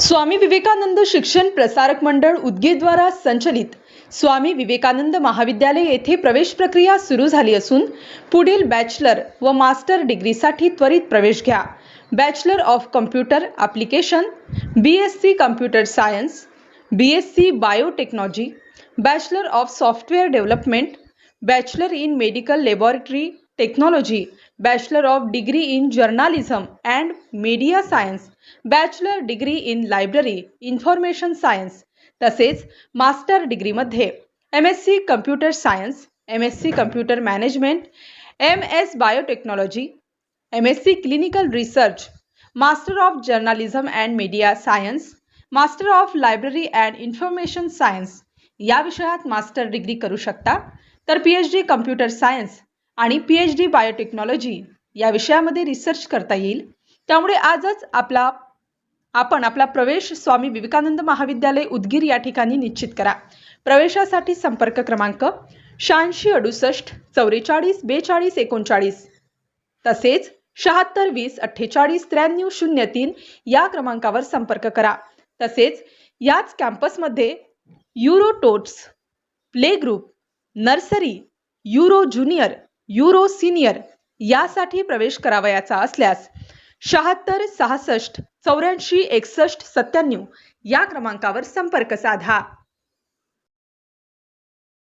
स्वामी विवेकानंद शिक्षण प्रसारक मंडळ उदगीरद्वारा संचलित स्वामी विवेकानंद महाविद्यालय येथे प्रवेश प्रक्रिया सुरू झाली असून पुढील बॅचलर व मास्टर डिग्रीसाठी त्वरित प्रवेश घ्या. Bachelor of computer application B S C computer science B S C biotechnology bachelor of software development bachelor in medical laboratory technology bachelor of degree in journalism and media science bachelor degree in library information science तसेच master डिग्रीमध्ये M S C computer science M S C computer management M S biotechnology M S C clinical research master of journalism and media science master of library and information science या विषयात master degree करू शकता. तर P H D computer science आणि P H D biotechnology या विषयामध्ये research करता येईल. त्यामुळे आजच आपला आपण आपला प्रवेश स्वामी विवेकानंद महाविद्यालय उदगीर या ठिकाणी निश्चित करा. प्रवेशासाठी संपर्क क्रमांक शहाऐंशी अडुसष्ट चौवेचाळीस बेचाळीस एकोणचाळीस तसेच शहात्तर वीस अठ्ठेचाळीस त्र्याण्णव शून्य तीन या क्रमांकावर संपर्क करा. तसेच याच कॅम्पसमध्ये Euro Tots play group nursery Euro junior Euro senior यासाठी प्रवेश करावयाचा असल्यास शहात्तर सहासष्ट चौऱ्याऐंशी एकसष्ट सत्त्याण्णव या क्रमांकावर संपर्क साधा.